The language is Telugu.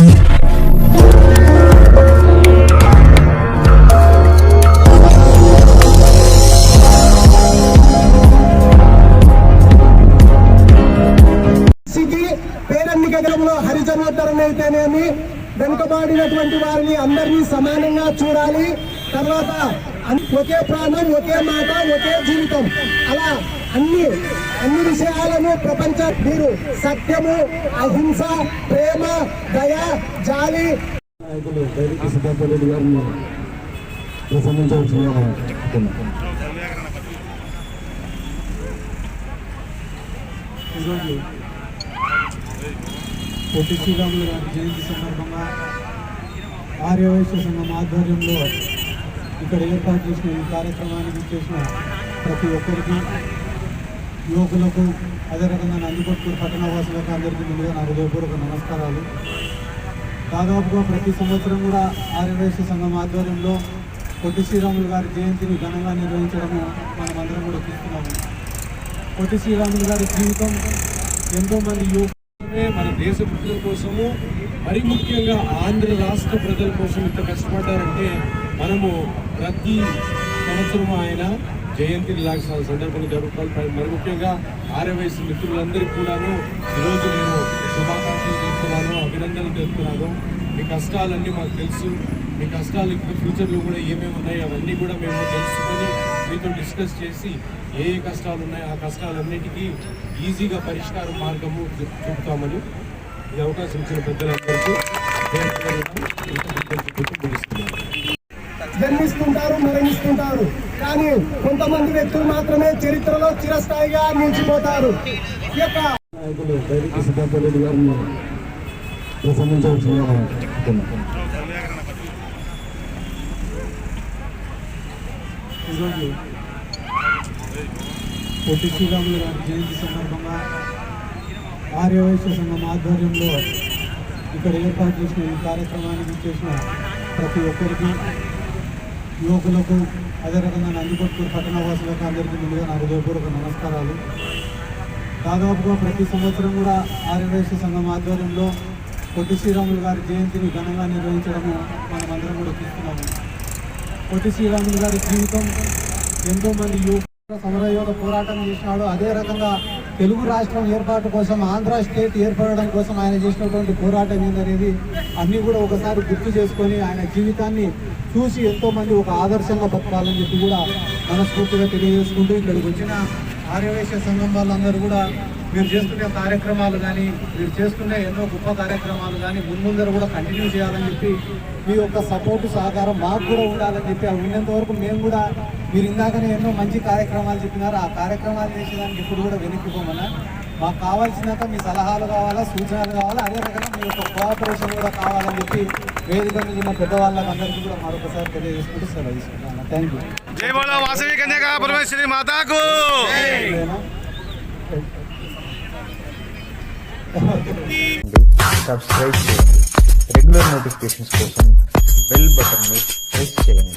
సిటీ పేరెన్నిక హరిజనోత్తరం అయితేనేమి? వెనుకబాడినటువంటి వారిని అందరినీ సమానంగా చూడాలి. తర్వాత ఒకే ప్రాణం ఒకే మాట ఒకే జీవితం. అలా అన్ని అన్ని విషయాలను ప్రపంచ మీరు సత్యము అహింస ప్రేమ దయ జాలి. నాయకులు బైరికి సిద్ధార్థ రెడ్డి గారిని ప్రసంగించవలసిందిగా ఈరోజు పొట్టి శ్రీరాములు గారి జయంతి సందర్భంగా ఆర్యవైశ్య సంఘం ఆధ్వర్యంలో ఇక్కడ ఏర్పాటు చేసిన ఈ కార్యక్రమానికి చేసిన ప్రతి ఒక్కరికి యువకులకు అదే రకంగా నందిపట్టు పట్టణవాసులకు అందరికీ ముందుగా నా హృదయపూర్వక నమస్కారాలు. దాదాపుగా ప్రతి సంవత్సరం కూడా ఆర్యవైశ్య సంఘం ఆధ్వర్యంలో పొట్టి శ్రీరాములు గారి జయంతిని ఘనంగా నిర్వహించడము మనమందరం కూడా చూస్తున్నాము. పొట్టి శ్రీరాములు గారి జీవితం ఎంతోమంది యువకులే మన దేశ ప్రజల కోసము మరి ముఖ్యంగా ఆంధ్ర రాష్ట్ర ప్రజల కోసం ఇంత కష్టపడ్డారంటే మనము ప్రతి సంవత్సరం ఆయన జయంతి లాగా సందర్భంగా జరుపుకోవాలి మరి ముఖ్యంగా ఆర్యవయసు మిత్రులందరికీ కూడాను ఈరోజు నేను శుభాకాంక్షలు చెప్తున్నాను అభినందనలు తెలుపుతున్నాను. మీ కష్టాలన్నీ మాకు తెలుసు. మీ కష్టాలు ఇంకా ఫ్యూచర్లో కూడా ఏమేమి ఉన్నాయి అవన్నీ కూడా మేము తెలుసుకొని మీతో డిస్కస్ చేసి ఏ ఏ కష్టాలు ఉన్నాయో ఆ కష్టాలన్నిటికీ ఈజీగా పరిష్కార మార్గము చూపుతామని ఈ అవకాశం ఇచ్చిన పెద్దలందరికీ జన్మిస్తుంటారు మరణిస్తుంటారు. కానీ కొంతమంది వ్యక్తులు మాత్రమే చరిత్రలో చిరస్థాయిగా నిలిచిపోతారు. పొట్టి శ్రీరాములు గారి జయంతి సందర్భంగా ఆర్యవైశ్య సంఘం ఆధ్వర్యంలో ఇక్కడ ఏర్పాటు చేసిన ఈ కార్యక్రమానికి చేసిన ప్రతి ఒక్కరికి యువకులకు అదే రకంగా నందిపొట్టు పట్టణవాసులకు అందరికీ ముందుగా నా హృదయపూర్వక నమస్కారాలు. దాదాపుగా ప్రతి సంవత్సరం కూడా ఆర్యవేశ సంఘం ఆధ్వర్యంలో పొట్టి శ్రీరాములు గారి జయంతిని ఘనంగా నిర్వహించడము మనమందరం కూడా చూస్తున్నాము. పొట్టి శ్రీరాములు గారి జీవితం ఎంతోమంది యువకు యువకుల సమరయోధ పోరాటం చేసినాడు. అదే రకంగా తెలుగు రాష్ట్రం ఏర్పాటు కోసం ఆంధ్ర స్టేట్ ఏర్పడడం కోసం ఆయన చేసినటువంటి పోరాటం ఏందనేది అన్నీ కూడా ఒకసారి గుర్తు చేసుకొని ఆయన జీవితాన్ని చూసి ఎంతోమంది ఒక ఆదర్శంగా బతకాలని చెప్పి కూడా మనస్ఫూర్తిగా తెలియజేసుకుంటూ ఇక్కడికి వచ్చిన ఆర్యవేశ్య సంఘం వాళ్ళందరూ కూడా మీరు చేస్తున్న కార్యక్రమాలు కానీ మీరు చేస్తున్న ఎన్నో గొప్ప కార్యక్రమాలు కానీ ముందుందర కూడా కంటిన్యూ చేయాలని చెప్పి మీ యొక్క సపోర్టు సహకారం మాకు కూడా ఉండాలని చెప్పి ఉన్నంత వరకు మేము కూడా మీరు ఇందాకనే ఎన్నో మంచి కార్యక్రమాలు చెప్పినారు. ఆ కార్యక్రమాలు చేసేదానికి ఇప్పుడు కూడా వెనక్కిపోమన్నా మాకు కావాల్సినాక మీ సలహాలు కావాలా సూచనలు కావాలా అదే రకంగా మీ యొక్క కోఆపరేషన్ కూడా కావాలని చెప్పి వేదిక మీద ఉన్న పెద్దవాళ్ళకి అందరికీ కూడా మరొకసారి తెలియజేసుకుంటూ సెలవు తీసుకుంటాను థ్యాంక్ యూ జై బోలో వాసవి కన్యకా పరమేశ్వరి మాతాకు. సబ్స్క్రైబ్ చేయండి. రెగ్యులర్ నోటిఫికేషన్స్ కోసం బెల్ బటన్ని ప్రెస్ చేయండి.